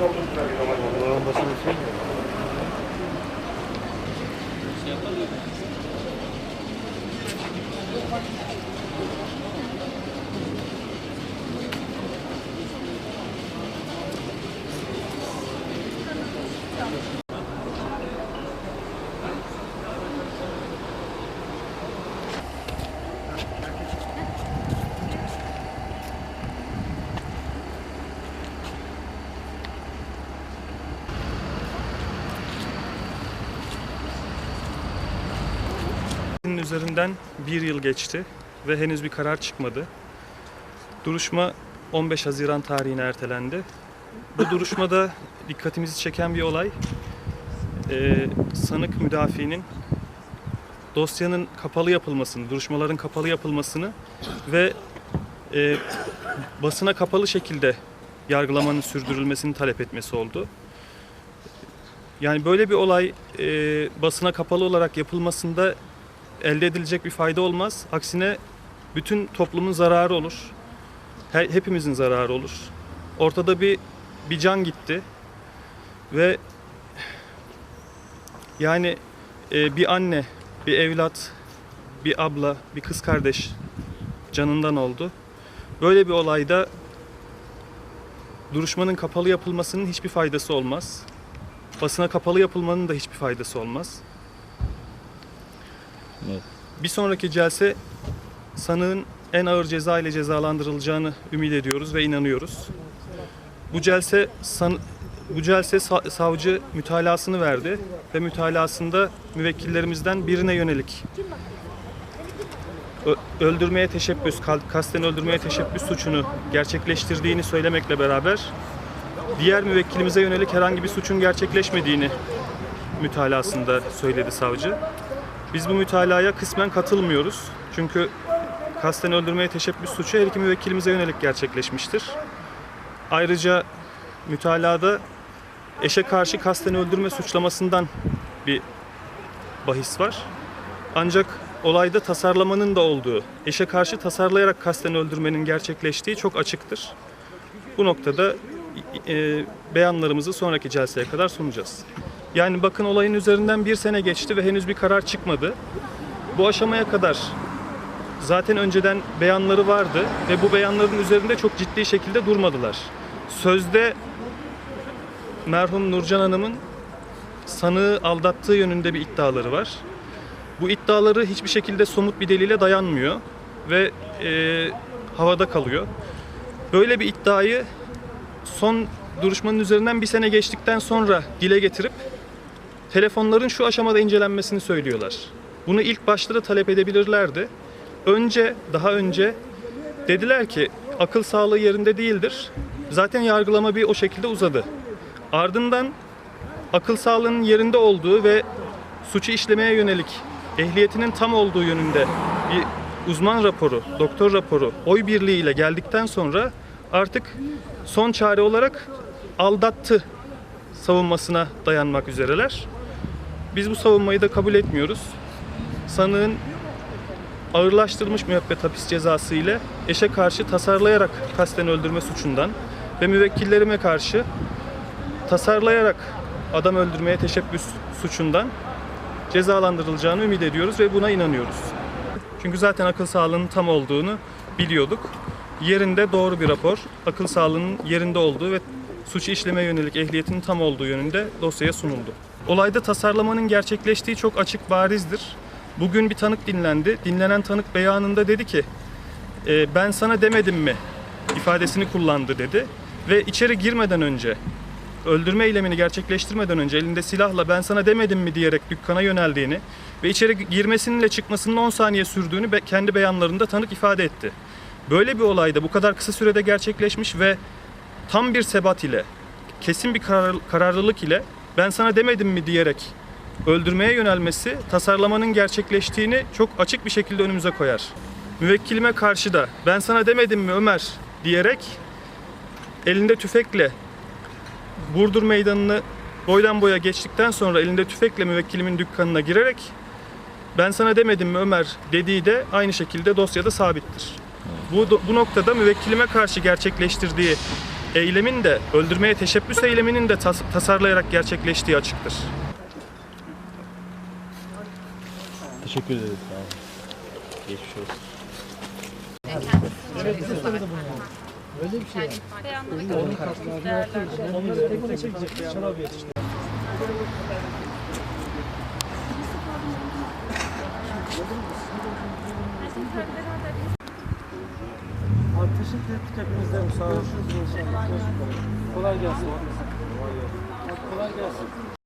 Bunların basını şey mi? Şey yapalım. Bunun üzerinden bir yıl geçti ve henüz bir karar çıkmadı. Duruşma 15 Haziran tarihine ertelendi. Bu duruşmada dikkatimizi çeken bir olay, eee, sanık müdafiinin dosyanın kapalı yapılmasını, duruşmaların kapalı yapılmasını ve eee, basına kapalı şekilde yargılamanın sürdürülmesini talep etmesi oldu. Yani böyle bir olay eee, basına kapalı olarak yapılmasında elde edilecek bir fayda olmaz. Aksine bütün toplumun zararı olur. Her, hepimizin zararı olur. Ortada bir bir can gitti ve yani e, bir anne, bir evlat, bir abla, bir kız kardeş canından oldu. Böyle bir olayda duruşmanın kapalı yapılmasının hiçbir faydası olmaz. Basına kapalı yapılmanın da hiçbir faydası olmaz. Evet. Bir sonraki celse sanığın en ağır ceza ile cezalandırılacağını ümit ediyoruz ve inanıyoruz. Bu celse san, bu celse sa- savcı mütalasını verdi ve mütalasında müvekkillerimizden birine yönelik öldürmeye teşebbüs, kasten öldürmeye teşebbüs suçunu gerçekleştirdiğini söylemekle beraber diğer müvekkilimize yönelik herhangi bir suçun gerçekleşmediğini mütalasında söyledi savcı. Biz bu mütalaya kısmen katılmıyoruz. Çünkü kasten öldürmeye teşebbüs suçu her iki müvekkilimize yönelik gerçekleşmiştir. Ayrıca mütalada eşe karşı kasten öldürme suçlamasından bir bahis var. Ancak olayda tasarlamanın da olduğu, eşe karşı tasarlayarak kasten öldürmenin gerçekleştiği çok açıktır. Bu noktada e, beyanlarımızı sonraki celseye kadar sunacağız. Yani bakın olayın üzerinden bir sene geçti ve henüz bir karar çıkmadı. Bu aşamaya kadar zaten önceden beyanları vardı ve bu beyanların üzerinde çok ciddi şekilde durmadılar. Sözde merhum Nurcan Hanım'ın sanığı aldattığı yönünde bir iddiaları var. Bu iddiaları hiçbir şekilde somut bir delile dayanmıyor ve e, havada kalıyor. Böyle bir iddiayı son duruşmanın üzerinden bir sene geçtikten sonra dile getirip telefonların şu aşamada incelenmesini söylüyorlar. Bunu ilk başta talep edebilirlerdi. Önce, daha önce dediler ki akıl sağlığı yerinde değildir. Zaten yargılama bir o şekilde uzadı. Ardından akıl sağlığının yerinde olduğu ve suçu işlemeye yönelik ehliyetinin tam olduğu yönünde bir uzman raporu, doktor raporu oy birliğiyle geldikten sonra artık son çare olarak aldattı savunmasına dayanmak üzereler. Biz bu savunmayı da kabul etmiyoruz. Sanığın ağırlaştırılmış müebbet hapis cezası ile eşe karşı tasarlayarak kasten öldürme suçundan ve müvekkillerime karşı tasarlayarak adam öldürmeye teşebbüs suçundan cezalandırılacağını ümit ediyoruz ve buna inanıyoruz. Çünkü zaten akıl sağlığının tam olduğunu biliyorduk. Yerinde doğru bir rapor, akıl sağlığının yerinde olduğu ve suç işleme yönelik ehliyetinin tam olduğu yönünde dosyaya sunuldu. Olayda tasarlamanın gerçekleştiği çok açık barizdir. Bugün bir tanık dinlendi. Dinlenen tanık beyanında dedi ki, "E, ben sana demedim mi ifadesini kullandı dedi. Ve içeri girmeden önce, öldürme eylemini gerçekleştirmeden önce elinde silahla ben sana demedim mi diyerek dükkana yöneldiğini ve içeri girmesininle çıkmasının 10 saniye sürdüğünü kendi beyanlarında tanık ifade etti. Böyle bir olayda bu kadar kısa sürede gerçekleşmiş ve tam bir sebat ile, kesin bir karar- kararlılık ile ben sana demedim mi diyerek öldürmeye yönelmesi tasarlamanın gerçekleştiğini çok açık bir şekilde önümüze koyar. Müvekkilime karşı da ben sana demedim mi Ömer diyerek elinde tüfekle Burdur Meydanı'nı boydan boya geçtikten sonra elinde tüfekle müvekkilimin dükkanına girerek ben sana demedim mi Ömer dediği de aynı şekilde dosyada sabittir. Bu, bu noktada müvekkilime karşı gerçekleştirdiği eylemin de öldürmeye teşebbüs eyleminin de tas- tasarlayarak gerçekleştiği açıktır. Teşekkür ederiz. Sağ olun. Geçmiş olsun. Öyle bir şey yani. Beyanları kapatmak değerlendirelim. Onları tek tek çekecek. Şarap yetişti. Teşekkür ettik hepinizden. Sağ olun. Kolay gelsin. Kolay gelsin.